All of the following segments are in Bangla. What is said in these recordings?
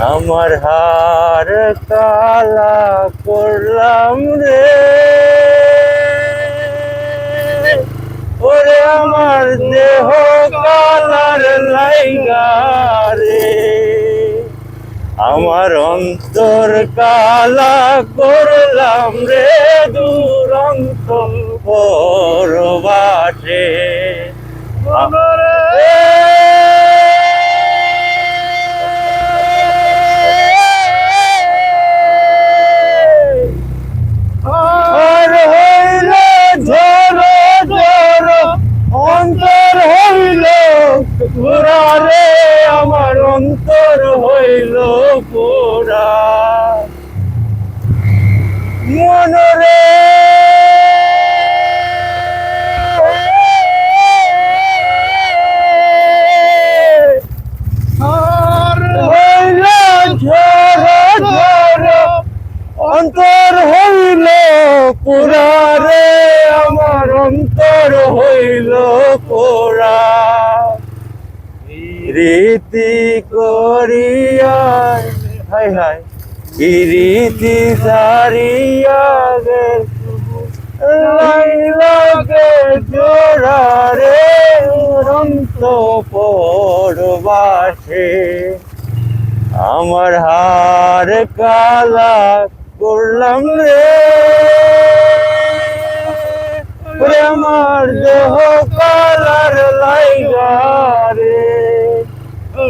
আমার হার কালা করলাম রে। ওরে আমার দেহ কালার লাইগা রে। আমার অন্তর কালা করলাম রে দুরন্ত পরবাসে আর অন্তর হইল পুরা। মনরে। অন্তর হইল পুরা রে আমার অন্তর হইল পুরা। রীতি করিয়া হাই হাই। কি রীতি সারিয়া গে লাইলাগে জোড়া রে পড়বাসে আমার হার কালা করলাম রে।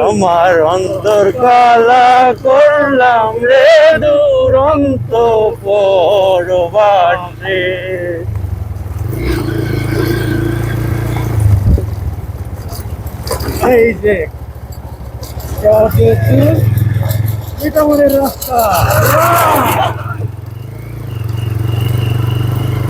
আমার অন্তর কালা করলাম রে দুরন্ত পরবাসে এই যে এটা রাস্তা।